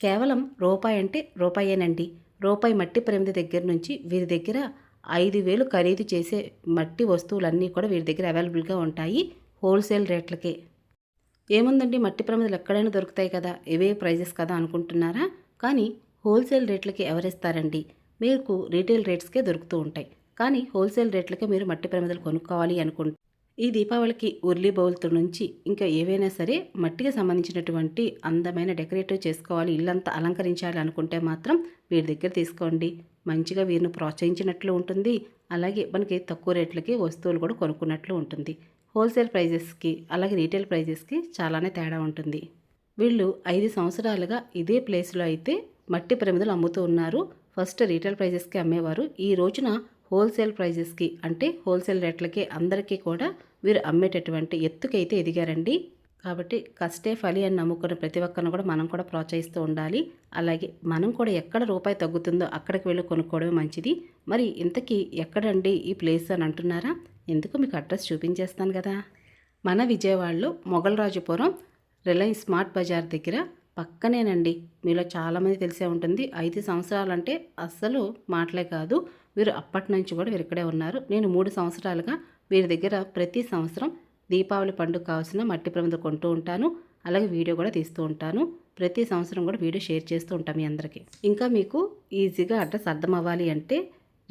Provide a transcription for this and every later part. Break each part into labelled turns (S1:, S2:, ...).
S1: కేవలం రూపాయి అంటే రూపాయేనండి. రూపాయి మట్టి ప్రమిది దగ్గర నుంచి వీరి దగ్గర ఐదు వేలు ఖరీదు చేసే మట్టి వస్తువులన్నీ కూడా వీరి దగ్గర అవైలబుల్గా ఉంటాయి హోల్సేల్ రేట్లకే. ఏముందండి? మట్టి ప్రమిదలు ఎక్కడైనా దొరుకుతాయి కదా? ఇవే ప్రైజెస్ కదా అనుకుంటున్నారా? కానీ హోల్సేల్ రేట్లకి ఎవరిస్తారండి? మీకు రీటైల్ రేట్స్కే దొరుకుతూ ఉంటాయి. కానీ హోల్సేల్ రేట్లకే మీరు మట్టి ప్రమిదలు కొనుక్కోవాలి అనుకుంటే ఈ దీపావళికి ఉర్లీ బౌల్తో నుంచి ఇంకా ఏవైనా సరే మట్టికి సంబంధించినటువంటి అందమైన డెకరేటివ్ చేసుకోవాలి ఇల్లంతా అలంకరించాలి అనుకుంటే మాత్రం వీరి దగ్గర తీసుకోండి. మంచిగా వీరిని ప్రోత్సహించినట్లు ఉంటుంది. అలాగే మనకి తక్కువ రేట్లకి వస్తువులు కూడా కొనుక్కున్నట్లు ఉంటుంది. హోల్సేల్ ప్రైజెస్కి అలాగే రీటైల్ ప్రైజెస్కి చాలానే తేడా ఉంటుంది. వీళ్ళు ఐదు సంవత్సరాలుగా ఇదే ప్లేస్లో అయితే మట్టి ప్రమిదలు అమ్ముతూ ఉన్నారు. ఫస్ట్ రీటైల్ ప్రైజెస్కి అమ్మేవారు. ఈ రోజున హోల్సేల్ ప్రైజెస్కి అంటే హోల్సేల్ రేట్లకి అందరికీ కూడా వీరు అమ్మేటటువంటి ఎత్తుకైతే ఎదిగారండి. కాబట్టి కష్టే ఫలి అని నమ్ముకున్న ప్రతి ఒక్కరిని కూడా మనం కూడా ప్రోత్సహిస్తూ ఉండాలి. అలాగే మనం కూడా ఎక్కడ రూపాయి తగ్గుతుందో అక్కడికి వెళ్ళి కొనుక్కోవడమే మంచిది. మరి ఇంతకీ ఎక్కడండి ఈ ప్లేస్ అని అంటున్నారా? ఎందుకు మీకు అడ్రస్ చూపించేస్తాను కదా? మన విజయవాడలో మొగలరాజుపురం రిలయన్స్ స్మార్ట్ బజార్ దగ్గర పక్కనేనండి. మీలో చాలామంది తెలిసే ఉంటుంది. ఐదు సంవత్సరాలంటే అస్సలు మాటలే కాదు. వీరు అప్పటి నుంచి కూడా వీరు ఇక్కడే ఉన్నారు. నేను మూడు సంవత్సరాలుగా వీరి దగ్గర ప్రతి సంవత్సరం దీపావళి పండుగ కావాల్సిన మట్టి ప్రమిదలు కొంటూ ఉంటాను. అలాగే వీడియో కూడా తీస్తూ ఉంటాను. ప్రతి సంవత్సరం కూడా వీడియో షేర్ చేస్తూ ఉంటాం మీ అందరికీ. ఇంకా మీకు ఈజీగా అడ్రస్ అర్థం అవ్వాలి అంటే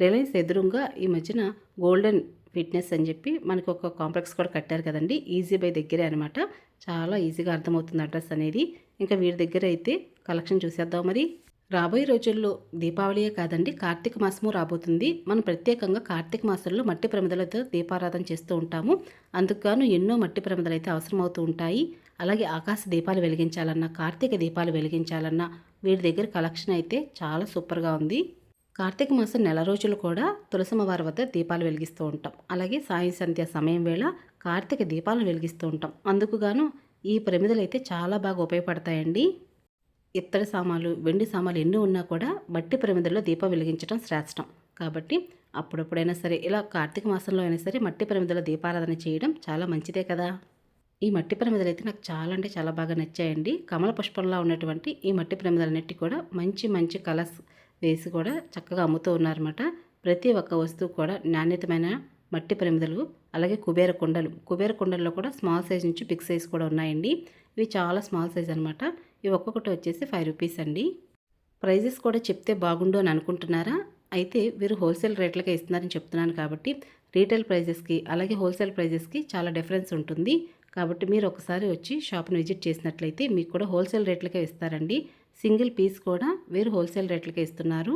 S1: రిలయన్స్ ఎదురుగా ఈ మధ్యన గోల్డెన్ ఫిట్నెస్ అని చెప్పి మనకు ఒక కాంప్లెక్స్ కూడా కట్టారు కదండి. ఈజీ బై దగ్గరే అనమాట చాలా ఈజీగా అర్థమవుతుంది అడ్రస్ అనేది. ఇంకా వీరి దగ్గర అయితే కలెక్షన్ చూసేద్దాం మరి. రాబోయే రోజుల్లో దీపావళియే కాదండి కార్తీక మాసము రాబోతుంది. మనం ప్రత్యేకంగా కార్తీక మాసంలో మట్టి ప్రమిదలతో దీపారాధన చేస్తూ ఉంటాము. అందుకుగాను ఎన్నో మట్టి ప్రమిదలు అయితే అవసరమవుతూ ఉంటాయి. అలాగే ఆకాశ దీపాలు వెలిగించాలన్నా కార్తీక దీపాలు వెలిగించాలన్నా వీరి దగ్గర కలెక్షన్ అయితే చాలా సూపర్గా ఉంది. కార్తీక మాసం నెల రోజులు కూడా తులసమ్మవారి వద్ద దీపాలు వెలిగిస్తూ ఉంటాం. అలాగే సాయం సంధ్య సమయం వేళ కార్తీక దీపాలను వెలిగిస్తూ ఉంటాం. అందుకుగాను ఈ ప్రమిదలు అయితే చాలా బాగా ఉపయోగపడతాయండి. ఇత్తడి సామాన్లు వెండి సామాన్లు ఎన్ని ఉన్నా కూడా మట్టి ప్రమిదల్లో దీపం వెలిగించడం శ్రేష్టం. కాబట్టి అప్పుడప్పుడైనా సరే ఇలా కార్తీక మాసంలో అయినా సరే మట్టి ప్రమిదలో దీపారాధన చేయడం చాలా మంచిదే కదా. ఈ మట్టి ప్రమిదలు అయితే నాకు చాలా అంటే చాలా బాగా నచ్చాయండి. కమల పుష్పంలా ఉన్నటువంటి ఈ మట్టి ప్రమిదలన్నిటి కూడా మంచి మంచి కలర్స్ వేసి కూడా చక్కగా అమ్ముతూ ఉన్నారన్నమాట. ప్రతి ఒక్క వస్తువు కూడా నాణ్యతమైన మట్టి ప్రమిదలు అలాగే కుబేర కుండలు. కుబేర కుండల్లో కూడా స్మాల్ సైజ్ నుంచి బిగ్ సైజ్ కూడా ఉన్నాయండి. ఇవి చాలా స్మాల్ సైజ్ అనమాట ఇవి ఒక్కొక్కటి వచ్చేసి ఫైవ్ రూపీస్ అండి. ప్రైజెస్ కూడా చెప్తే బాగుండు అని అనుకుంటున్నారా? అయితే వీరు హోల్సేల్ రేట్లకే ఇస్తున్నారని చెప్తున్నాను కాబట్టి రీటైల్ ప్రైజెస్కి అలాగే హోల్సేల్ ప్రైజెస్కి చాలా డిఫరెన్స్ ఉంటుంది. కాబట్టి మీరు ఒకసారి వచ్చి షాప్ని విజిట్ చేసినట్లయితే మీకు కూడా హోల్సేల్ రేట్లకే ఇస్తారండి. సింగిల్ పీస్ కూడా వీరు హోల్సేల్ రేట్లకే ఇస్తున్నారు.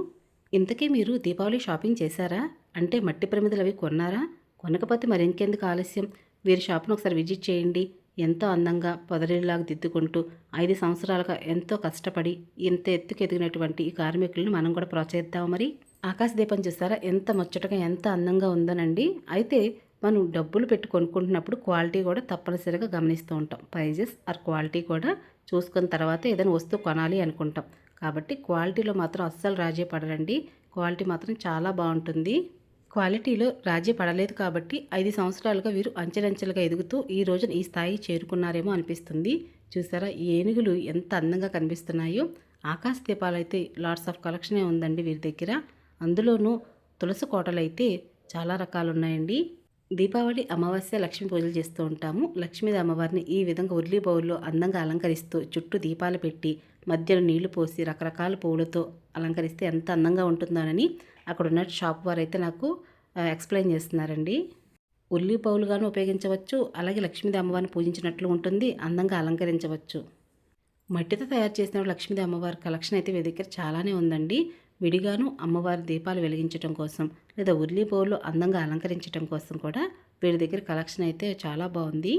S1: ఇంతకీ మీరు దీపావళి షాపింగ్ చేశారా? అంటే మట్టి ప్రమిదలు అవి కొన్నారా? కొనకపోతే మరి ఇంకెందుకు ఆలస్యం? వీరి షాప్ను ఒకసారి విజిట్ చేయండి. ఎంతో అందంగా పొదరిలాగా దిద్దుకుంటూ ఐదు సంవత్సరాలుగా ఎంతో కష్టపడి ఇంత ఎత్తుకు ఎదిగినటువంటి ఈ కార్మికులను మనం కూడా ప్రోత్సహిద్దాం మరి. ఆకాశ దీపం చూసారా ఎంత ముచ్చటగా ఎంత అందంగా ఉందోనండి. అయితే మనం డబ్బులు పెట్టి కొనుక్కుంటున్నప్పుడు క్వాలిటీ కూడా తప్పనిసరిగా గమనిస్తూ ఉంటాం. ప్రైజెస్ ఆర్ క్వాలిటీ కూడా చూసుకున్న తర్వాత ఏదైనా వస్తువు కొనాలి అనుకుంటాం. కాబట్టి క్వాలిటీలో మాత్రం అస్సలు రాజీ పడరండి క్వాలిటీ మాత్రం చాలా బాగుంటుంది. క్వాలిటీలో రాజీ పడలేదు కాబట్టి ఐదు సంవత్సరాలుగా వీరు అంచెలంచెలుగా ఎదుగుతూ ఈ రోజున ఈ స్థాయి చేరుకున్నారేమో అనిపిస్తుంది. చూసారా ఏనుగులు ఎంత అందంగా కనిపిస్తున్నాయో. ఆకాశ దీపాలు అయితే లాట్స్ ఆఫ్ కలెక్షనే ఉందండి వీరి దగ్గర. అందులోనూ తులసి కోటలు అయితే చాలా రకాలు ఉన్నాయండి దీపావళి అమావాస్య లక్ష్మీ పూజలు చేస్తూ ఉంటాము. లక్ష్మీదేవి అమ్మవారిని ఈ విధంగా ఉర్లీ బౌల్లో అందంగా అలంకరిస్తూ చుట్టూ దీపాలు పెట్టి మధ్యలో నీళ్ళు పోసి రకరకాల పువ్వులతో అలంకరిస్తే ఎంత అందంగా ఉంటుందోనని అక్కడ ఉన్న షాప్ వారు అయితే నాకు ఎక్స్ప్లెయిన్ చేస్తున్నారండి. ఉల్లి పౌలుగాను ఉపయోగించవచ్చు అలాగే లక్ష్మీదేవి అమ్మవారిని పూజించినట్లు ఉంటుంది అందంగా అలంకరించవచ్చు. మట్టితో తయారు చేసిన లక్ష్మీదేవి అమ్మవారి కలెక్షన్ అయితే మీ దగ్గర చాలానే ఉందండి. విడిగాను అమ్మవారి దీపాలు వెలిగించడం కోసం లేదా ఉర్లీ బౌల్లో అందంగా అలంకరించడం కోసం కూడా వీడి దగ్గర కలెక్షన్ అయితే చాలా బాగుంది.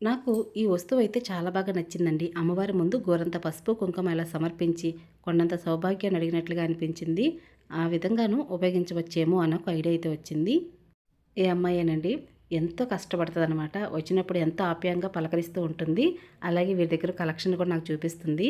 S1: నాకు ఈ వస్తువు అయితే చాలా బాగా నచ్చిందండి. అమ్మవారి ముందు గోరంత పసుపు కుంకుమ ఇలా సమర్పించి కొండంత సౌభాగ్యాన్ని అడిగినట్లుగా అనిపించింది. ఆ విధంగాను ఉపయోగించవచ్చేమో అని ఒక ఐడియా అయితే వచ్చింది. ఏ అమ్మాయేనండి ఎంతో కష్టపడుతుంది అనమాట వచ్చినప్పుడు ఎంతో ఆప్యాయంగా పలకరిస్తూ ఉంటుంది. అలాగే వీరి దగ్గర కలెక్షన్ కూడా నాకు చూపిస్తుంది.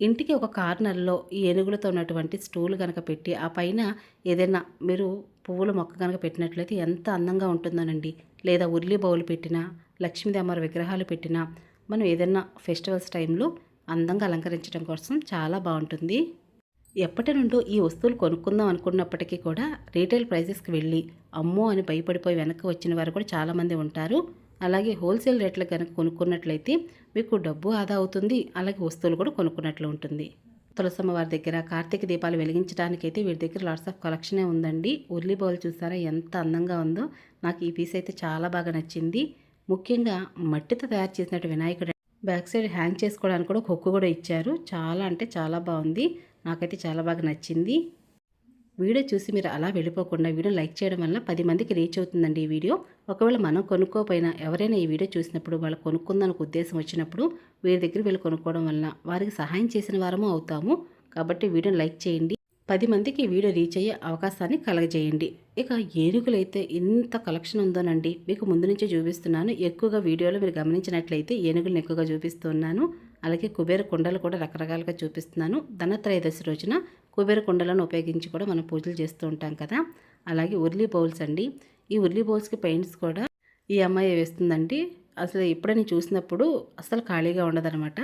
S1: ఇంటికి ఒక కార్నర్లో ఈ ఏనుగులతో ఉన్నటువంటి స్టూల్ కనుక పెట్టి ఆ పైన ఏదైనా మీరు పువ్వుల మొక్క కనుక పెట్టినట్లయితే ఎంత అందంగా ఉంటుందోనండి. లేదా ఉర్లి బౌలు పెట్టినా లక్ష్మీదేవర విగ్రహాలు పెట్టినా మనం ఏదైనా ఫెస్టివల్స్ టైంలో అందంగా అలంకరించడం కోసం చాలా బాగుంటుంది. ఎప్పటి నుండో ఈ వస్తువులు కొనుక్కుందాం అనుకున్నప్పటికీ కూడా రీటైల్ ప్రైజెస్కి వెళ్ళి అమ్మో అని భయపడిపోయి వెనక్కి వచ్చిన వారు కూడా చాలామంది ఉంటారు. అలాగే హోల్సేల్ రేట్లు కనుక కొనుక్కున్నట్లయితే మీకు డబ్బు ఆదా అవుతుంది. అలాగే వస్తువులు కూడా కొనుక్కున్నట్లు ఉంటుంది. తులసమ్మ వారి దగ్గర కార్తీక దీపాలు వెలిగించడానికైతే వీరి దగ్గర లాట్స్ ఆఫ్ కలెక్షనే ఉందండి. ఉర్లీ బౌల్ చూసారా ఎంత అందంగా ఉందో. నాకు ఈ పీస్ అయితే చాలా బాగా నచ్చింది. ముఖ్యంగా మట్టితో తయారు చేసినట్టు వినాయకుడు బ్యాక్ సైడ్ హ్యాంగ్ చేసుకోవడానికి కూడా హొక్కు కూడా ఇచ్చారు. చాలా అంటే చాలా బాగుంది. నాకైతే చాలా బాగా నచ్చింది. వీడియో చూసి మీరు అలా వెళ్ళిపోకుండా వీడియో లైక్ చేయడం వల్ల పది మందికి రీచ్ అవుతుందండి ఈ వీడియో. ఒకవేళ మనం కొనుక్కోపోయినా ఎవరైనా ఈ వీడియో చూసినప్పుడు వాళ్ళు కొనుక్కుందానికి ఉద్దేశం వచ్చినప్పుడు వీరి దగ్గర వీళ్ళు కొనుక్కోవడం వల్ల వారికి సహాయం చేసిన వారము అవుతాము. కాబట్టి వీడియోని లైక్ చేయండి. పది మందికి వీడియో రీచ్ అయ్యే అవకాశాన్ని కలగజేయండి. ఇక ఏనుగులైతే ఇంత కలెక్షన్ ఉందోనండి. మీకు ముందు నుంచే చూపిస్తున్నాను. ఎక్కువగా వీడియోలో మీరు గమనించినట్లయితే ఏనుగులను ఎక్కువగా చూపిస్తున్నాను అలాగే కుబేర కుండలు కూడా రకరకాలుగా చూపిస్తున్నాను. ధనత్రయోదశి రోజున కుబేర కుండలను ఉపయోగించి కూడా మనం పూజలు చేస్తూ ఉంటాం కదా. అలాగే ఉర్లీ బౌల్స్ అండి. ఈ ఉర్లీ బౌల్స్కి పెయింట్స్ కూడా ఈ అమ్మాయి వేస్తుందండి. అసలు ఇప్పుడని చూసినప్పుడు అసలు ఖాళీగా ఉండదనమాట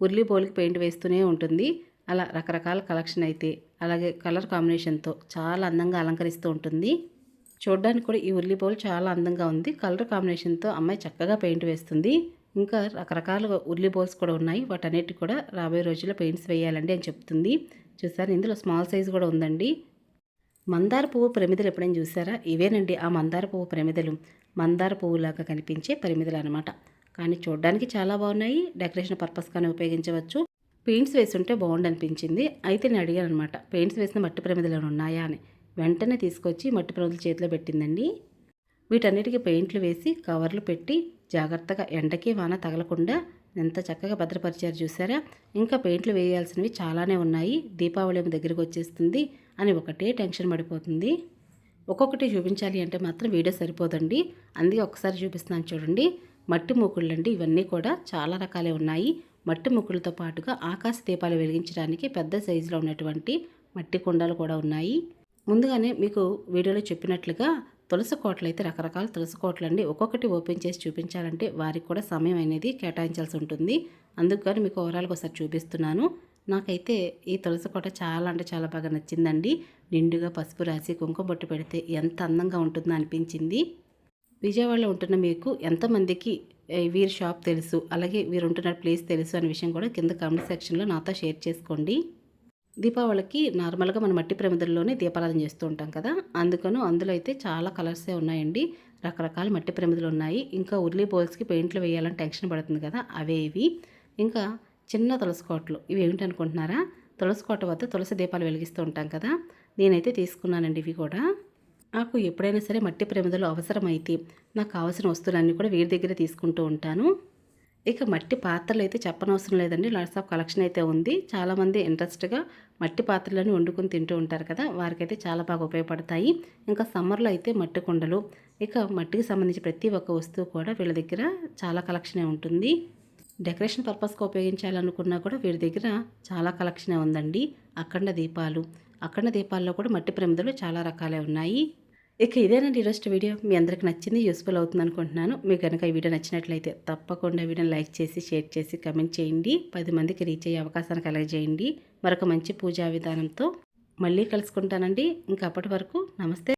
S1: ఉర్లీ బౌల్కి పెయింట్ వేస్తూనే ఉంటుంది. అలా రకరకాల కలెక్షన్ అయితే అలాగే కలర్ కాంబినేషన్తో చాలా అందంగా అలంకరిస్తూ ఉంటుంది. చూడడానికి కూడా ఈ ఉర్లీ బౌల్ చాలా అందంగా ఉంది. కలర్ కాంబినేషన్తో అమ్మాయి చక్కగా పెయింట్ వేస్తుంది. ఇంకా రకరకాల ఉర్లీ బౌల్స్ కూడా ఉన్నాయి. వాటన్నిటి కూడా రాబోయే రోజుల్లో పెయింట్స్ వేయాలండి అని చెప్తుంది. చూసారు? ఇందులో స్మాల్ సైజ్ కూడా ఉందండి. మందార పువ్వు ప్రమిదలు ఎప్పుడైనా చూసారా? ఇవేనండి ఆ మందార పువ్వు ప్రమిదలు. మందార పువ్వులాగా కనిపించే పరిమితులు అనమాట కానీ చూడడానికి చాలా బాగున్నాయి. డెకరేషన్ పర్పస్ కానీ ఉపయోగించవచ్చు. పెయింట్స్ వేసుంటే బాగుండనిపించింది. అయితే నేను అడిగాను అనమాట పెయింట్స్ వేసిన మట్టి ప్రమిదలు ఉన్నాయా అని. వెంటనే తీసుకొచ్చి మట్టి ప్రమిదలు చేతిలో పెట్టిందండి. వీటన్నిటికీ పెయింట్లు వేసి కవర్లు పెట్టి జాగ్రత్తగా ఎండకి వాన తగలకుండా ఎంత చక్కగా భద్రపరిచారు చూసారా? ఇంకా పెయింట్లు వేయాల్సినవి చాలానే ఉన్నాయి. దీపావళి ఏమో దగ్గరికి వచ్చేస్తుంది అని ఒకటే టెన్షన్ పడిపోతుంది. ఒక్కొక్కటి చూపించాలి అంటే మాత్రం వీడియో సరిపోదండి. అందుకే ఒకసారి చూపిస్తున్నాను చూడండి. మట్టి మూకుళ్ళండి ఇవన్నీ కూడా చాలా రకాలే ఉన్నాయి. మట్టి ముక్కులతో పాటుగా ఆకాశ దీపాలు వెలిగించడానికి పెద్ద సైజులో ఉన్నటువంటి మట్టి కుండలు కూడా ఉన్నాయి. ముందుగానే మీకు వీడియోలో చెప్పినట్లుగా తులసి కోటలు అయితే రకరకాల తులసి కోటలు అండి ఒక్కొక్కటి ఓపెన్ చేసి చూపించాలంటే వారికి కూడా సమయం అనేది కేటాయించాల్సి ఉంటుంది. అందుకు కానీ మీకు ఓవరాల్గా ఒకసారి చూపిస్తున్నాను. నాకైతే ఈ తులసి కోట చాలా అంటే చాలా బాగా నచ్చిందండి. నిండుగా పసుపు రాసి కుంకుమ బొట్టు పెడితే ఎంత అందంగా ఉంటుందో అనిపించింది. విజయవాడలో ఉంటున్న మీకు ఎంతమందికి వీరి షాప్ తెలుసు అలాగే వీరు ఉంటున్న ప్లేస్ తెలుసు అనే విషయం కూడా కింద కామెంట్ సెక్షన్లో నాతో షేర్ చేసుకోండి. దీపావళికి నార్మల్గా మన మట్టి ప్రమిదల్లోనే దీపారాధన చేస్తూ ఉంటాం కదా. అందుకను అందులో అయితే చాలా కలర్సే ఉన్నాయండి. రకరకాల మట్టి ప్రమిదలు ఉన్నాయి. ఇంకా ఉర్లీ బౌల్స్కి పెయింట్లు వేయాలని టెన్షన్ పడుతుంది కదా అవే ఇవి. ఇంకా చిన్న తులసి కోటలు ఇవి ఏమిటి అనుకుంటున్నారా? తులసి కోట వద్ద తులసి దీపాలు వెలిగిస్తూ ఉంటాం కదా. నేనైతే తీసుకున్నానండి ఇవి కూడా. నాకు ఎప్పుడైనా సరే మట్టి ప్రమిదలు అవసరమైతే నాకు కావాల్సిన వస్తువులన్నీ కూడా వీరి దగ్గర తీసుకుంటూ ఉంటాను. ఇక మట్టి పాత్రలు అయితే చెప్పనవసరం లేదండి. లాట్స్ ఆఫ్ కలెక్షన్ అయితే ఉంది. చాలామంది ఇంట్రెస్ట్గా మట్టి పాత్రలను వండుకొని తింటూ ఉంటారు కదా వారికైతే చాలా బాగా ఉపయోగపడతాయి. ఇంకా సమ్మర్లో అయితే మట్టి కుండలు. ఇక మట్టికి సంబంధించి ప్రతి ఒక్క వస్తువు కూడా వీళ్ళ దగ్గర చాలా కలెక్షనే ఉంటుంది. డెకరేషన్ పర్పస్గా ఉపయోగించాలనుకున్నా కూడా వీరి దగ్గర చాలా కలెక్షనే ఉందండి. అఖండ దీపాలు. అఖండ దీపాల్లో కూడా మట్టి ప్రమిదలు చాలా రకాలే ఉన్నాయి. ఇక ఇదేనండి ఈరోజు వీడియో. మీ అందరికి నచ్చింది యూస్ఫుల్ అవుతుంది అనుకుంటున్నాను. మీకు కనుక ఈ వీడియో నచ్చినట్లయితే తప్పకుండా వీడియోని లైక్ చేసి షేర్ చేసి కమెంట్ చేయండి. పది మందికి రీచ్ అయ్యే అవకాశాన్ని కలగజేయండి. మరొక మంచి పూజా విధానంతో మళ్ళీ కలుసుకుంటానండి. ఇంకా అప్పటి వరకు నమస్తే.